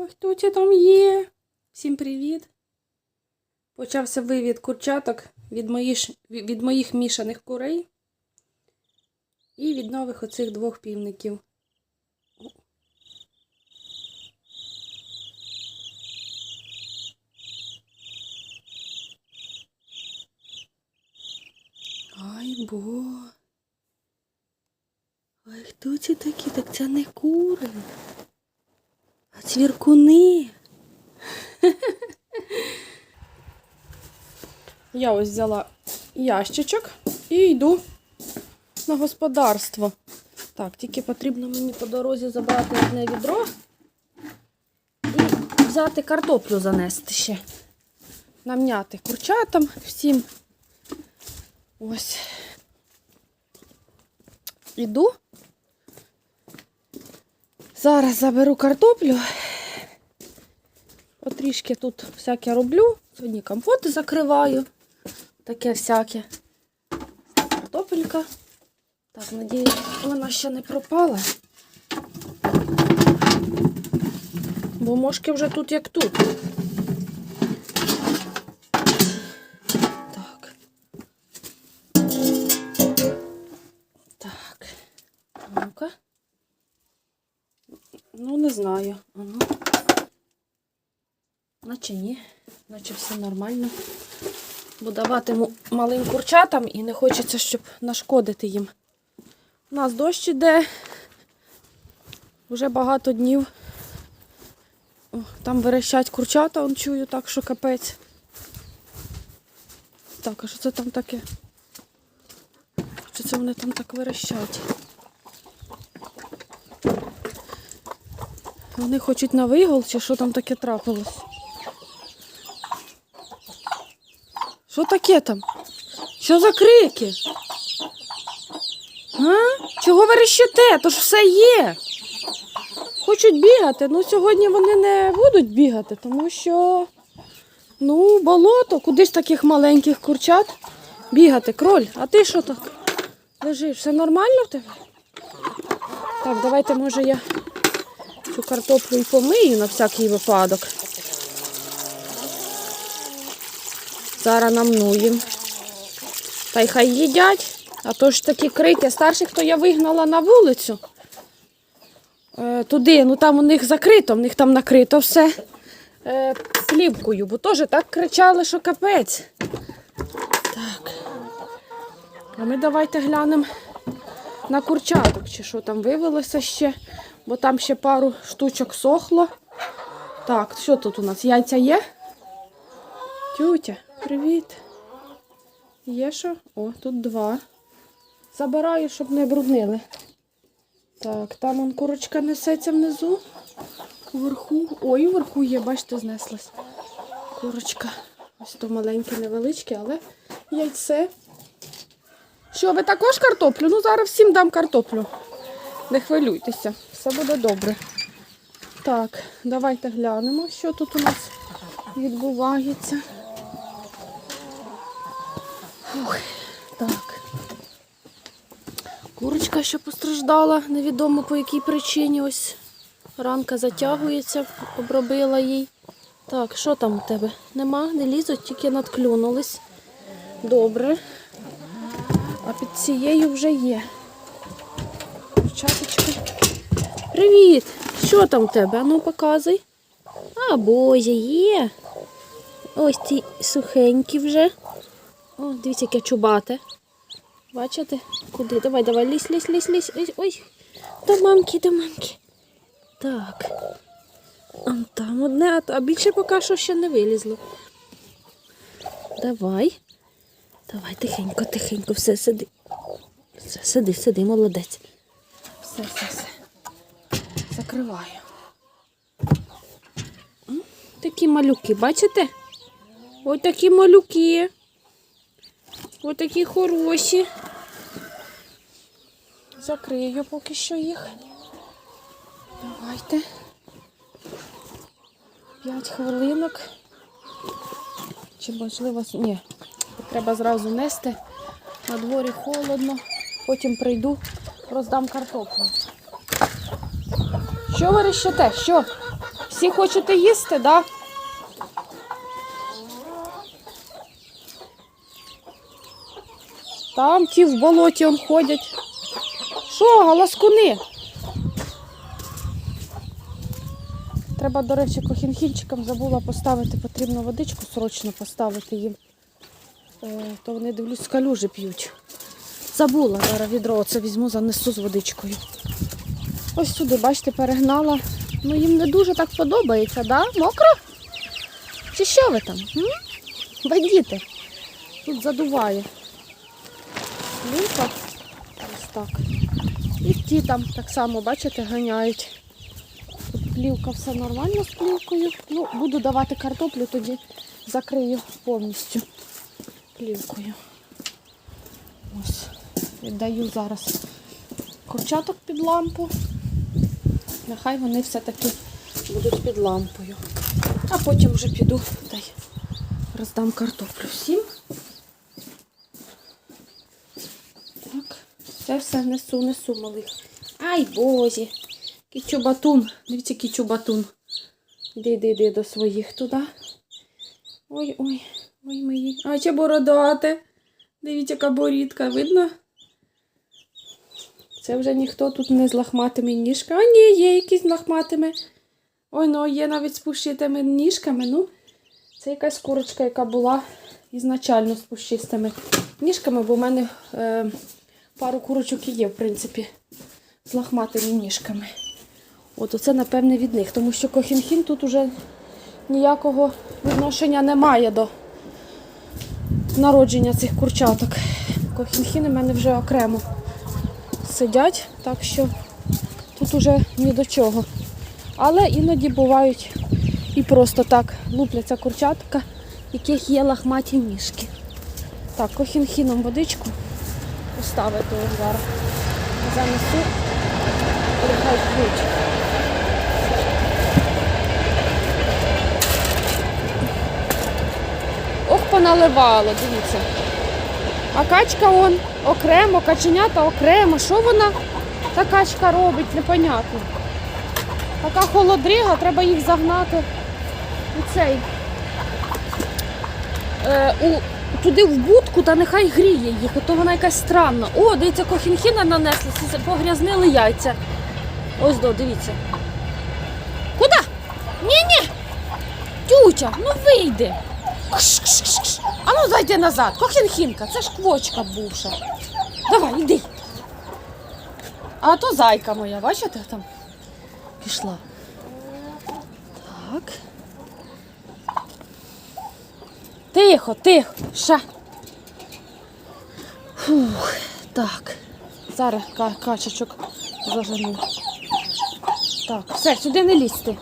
Ой, хто це там є? Всім привіт. Почався вивід курчаток від моїх, від моїх мішаних курей і від нових оцих двох півників. Ай бо. Ай, хто це такі? Так це не кури. Цвіркуни. Я ось взяла ящичок і йду на господарство. Так, тільки потрібно мені по дорозі забрати одне відро і взяти картоплю занести ще. Намняти курчатам всім. Ось. Іду. Зараз заберу картоплю. Потрішки тут всяке роблю. Сьогодні компоти закриваю. Таке всяке. Картопелька. Так, надіюсь, вона ще не пропала. Бо мошки вже тут як тут. Знаю. А ну. Наче ні, наче все нормально. Бо даватиму малим курчатам і не хочеться, щоб нашкодити їм. У нас дощ іде. Вже багато днів. О, там верещать курчата, он чую так, що капець. Так, а що це там таке? Що це вони там так верещать? Вони хочуть на вигул, чи що там таке трапилось? Що таке там? Що за крики? А? Чого ви рещите? То ж все є. Хочуть бігати. Ну сьогодні вони не будуть бігати, тому що ну, болото, кудись таких маленьких курчат бігати. Кроль, а ти що так? Лежиш, все нормально в тебе? Так, давайте, може, я цю картоплю і помию на всякий випадок. Зараз намнуємо. Та й хай їдять. А то ж такі крики. Старших, то я вигнала на вулицю. Е, туди, ну там у них закрито, в них там накрито все е, плівкою, бо теж так кричали, що капець. Так. А ми давайте глянемо на курчаток, чи що там вивелося ще, бо там ще пару штучок сохло. Так, що тут у нас? Яйця є? Тютя, привіт. Є що? О, тут два. Забираю, щоб не бруднили. Так, там он курочка несеться внизу. Вверху. Ой, вверху є, бачите, знеслась. Курочка. Ось то маленьке, невеличке, але яйце. Що, ви також картоплю? Ну, зараз всім дам картоплю. Не хвилюйтеся, все буде добре. Так, давайте глянемо, що тут у нас відбувається. Фух, так. Курочка ще постраждала, невідомо по якій причині. Ось ранка затягується, обробила їй. Так, що там у тебе? Нема, не лізуть, тільки надклюнулись. Добре. А під цією вже є. Привіт! Що там у тебе? Ану, показуй. А, боже, є. Ось ці сухенькі вже. О, дивіться, яке чубате. Бачите? Куди? Давай, давай, лізь, лізь, лізь, лізь. Ой, ой. До мамки, до мамки. Так. А там одне, а більше поки що ще не вилізло. Давай. Давай, тихенько, тихенько, все, сиди. Все, сиди, сиди, молодець. Все, все, все. Закриваю. Такі малюки, бачите? Ось такі малюки. Ось такі хороші. Закрию поки що їх. Давайте. П'ять хвилинок. Чи можливо... Ні, треба зразу нести. На дворі холодно. Потім прийду, роздам картоплю. Що ви рещете? Що? Всі хочете їсти, да? Там ті в болоті он ходять. Що, галаскуни? Треба, до речі, кохінхінчикам забула поставити, потрібно водичку срочно поставити їм. Е, то вони дивлюсь, калюжі п'ють. Забула, зараз відро оце візьму, занесу з водичкою. Ось сюди, бачите, перегнала. Ну їм не дуже так подобається, да? Мокро? Чи що ви там? М? Бадіти. Тут задуває. Плівка. Ось так. І ті там так само, бачите, ганяють. Тут плівка все нормально з плівкою. Ну, буду давати картоплю, тоді закрию повністю плівкою. Ось. Віддаю зараз курчаток під лампу. Нехай вони все-таки будуть під лампою. А потім вже піду та й роздам картоплю всім. Так, все все несу, несу малих. Ай, бозі. Кічубатун. Дивіться, кічубатун. Іди, іди, іди до своїх туди. Ой, ой, ой мої. А чи бородате. Дивіться, яка борідка, видно? Це вже ніхто тут не з лахматими ніжками. А ні, є якісь лахматими. Ой, ну є навіть з пущитими ніжками. Ну, це якась курочка, яка була ізначально з пущистими ніжками, бо в мене е, пару курочок і є, в принципі, з лахматими ніжками. От оце, напевне, від них, тому що кохінхін тут уже ніякого відношення немає до народження цих курчаток. Кохінхіни в мене вже окремо сидять, так що тут уже ні до чого. Але іноді бувають і просто так лупляться курчатка, яких є лахматі ніжки. Так, кохінхіном водичку поставити ось зараз. Занесу, нехай п'ють. Ох, поналивало, дивіться. А качка он окремо, каченята окремо. Що вона та качка робить, непонятно. Така холодрига, треба їх загнати у цей. Е, у, туди в будку та нехай гріє їх, а то вона якась странна. О, дивіться, кохінхіна нанесли, погрязнили яйця. Ось до, дивіться. Куди? Ні-ні! Тютя, ну вийди. А ну зайди назад. Кохінхінка, це ж квочка бувша. Давай, іди. А то зайка моя, бачите, там пішла. Так. Тихо, тихо, ще. Фух, так. Зараз ка- качечок зажену. Так, все, сюди не лізьте.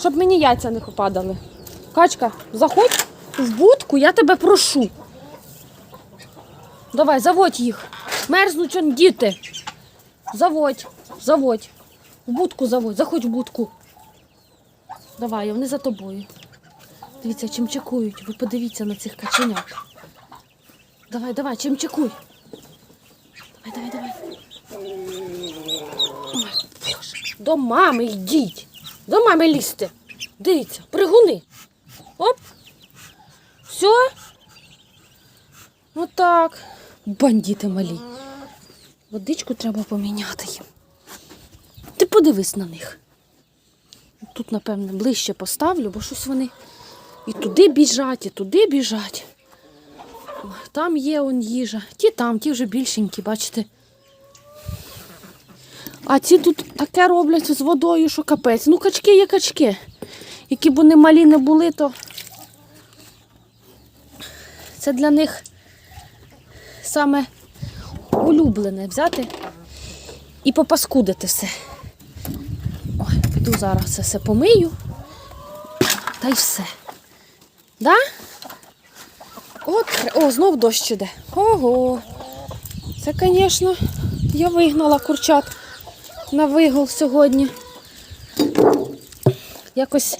Щоб мені яйця не попадали. Качка, заходь в будку, я тебе прошу. Давай, заводь їх. Мерзнуть он діти. Заводь, заводь. В будку заводь, заходь в будку. Давай, вони за тобою. Дивіться, чим чекують. Ви подивіться на цих каченят. Давай, давай, чим чекуй. Давай, давай, давай. Ой. До мами йдіть. До мами лізьте. Дивіться, пригуни. Оп. Все. Отак. Бандити малі. Водичку треба поміняти їм. Ти подивись на них. Тут, напевне, ближче поставлю, бо щось вони і туди біжать, і туди біжать. Там є он їжа. Ті там, ті вже більшенькі, бачите. А ці тут таке роблять з водою, що капець. Ну, качки є качки. Які б вони малі не були, то це для них саме улюблене взяти і попаскудити все. Ой, піду зараз це все помию. Та й все. Да? От, о, знов дощ іде. Ого. Це, звісно, я вигнала курчат на вигул сьогодні. Якось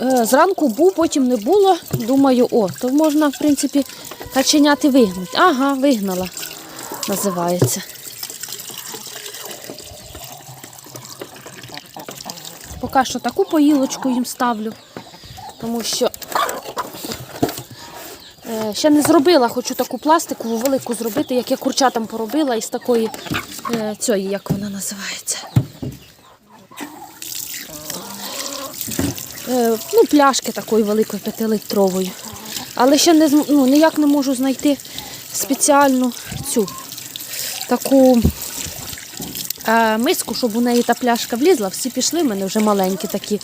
зранку був, потім не було. Думаю, о, то можна, в принципі, каченяти вигнати. Ага, вигнала, називається. поки що таку поїлочку їм ставлю, тому що е, ще не зробила, хочу таку пластикову велику зробити, як я курчатам поробила із такої е, цієї, як вона називається. Ну, пляшки такої великої п'ятилитрової. Але ще не, ну, ніяк не можу знайти спеціальну цю таку е, миску, щоб у неї та пляшка влізла. Всі пішли, в мене вже маленькі такі,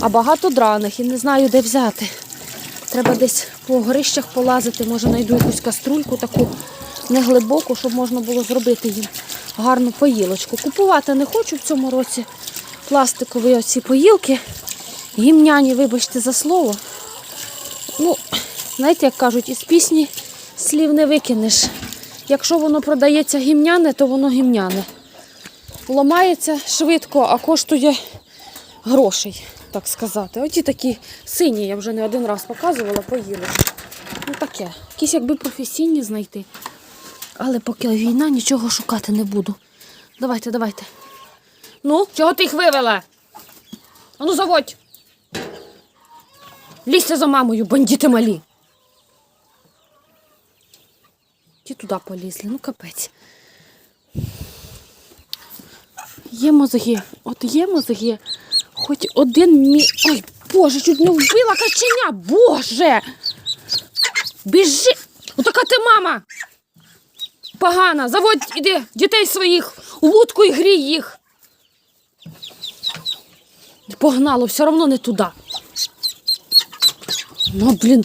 а багато драних і не знаю, де взяти. Треба десь по горищах полазити, може знайду якусь каструльку таку неглибоку, щоб можна було зробити їм гарну поїлочку. Купувати не хочу в цьому році пластикові оці поїлки. Гімняні, вибачте за слово. Ну, знаєте, як кажуть, із пісні слів не викинеш. Якщо воно продається гімняне, то воно гімняне. Ламається швидко, а коштує грошей, так сказати. Оті такі сині, я вже не один раз показувала, поїли. Ну таке. Якісь якби професійні знайти. Але поки війна, нічого шукати не буду. Давайте, давайте. Ну, чого ти їх вивела? Ану, заводь. Лізьте за мамою, бандити малі. Ті туди полізли, ну капець. Є мозги, от є мозги. Хоч один мі. Ой, Боже, чуть не вбила каченя, Боже! Біжи! Отака ти мама! Погана, заводь іди дітей своїх у вудку і грій їх. Погнало, все одно не туди. Ну, блін.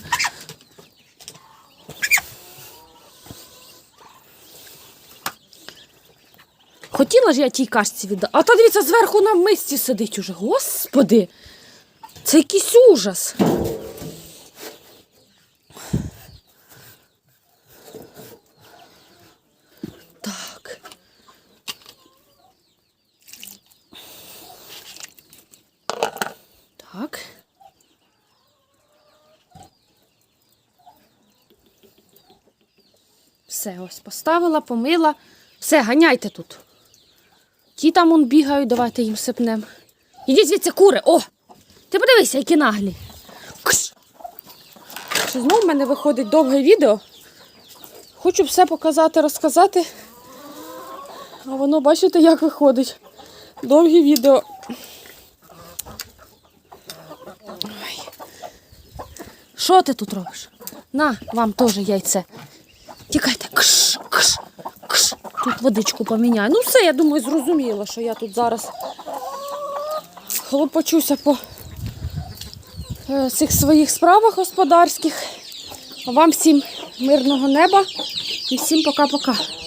Хотіла ж я тій кашці віддати. А та дивіться, зверху на мисці сидить уже. Господи. Це якийсь ужас. Все, ось поставила, помила. Все, ганяйте тут. Ті там он бігають, давайте їм сипнем. Ідіть звідси кури. О! Ти подивися, які наглі. Кш! Знову в мене виходить довге відео. Хочу все показати, розказати. А воно, бачите, як виходить. Довгі відео. Що ти тут робиш? На, вам теж яйце. Тікайте. Кш, кш, кш. Тут водичку поміняю. Ну все, я думаю, зрозуміло, що я тут зараз хлопочуся по е, цих своїх справах господарських. Вам всім мирного неба і всім пока-пока.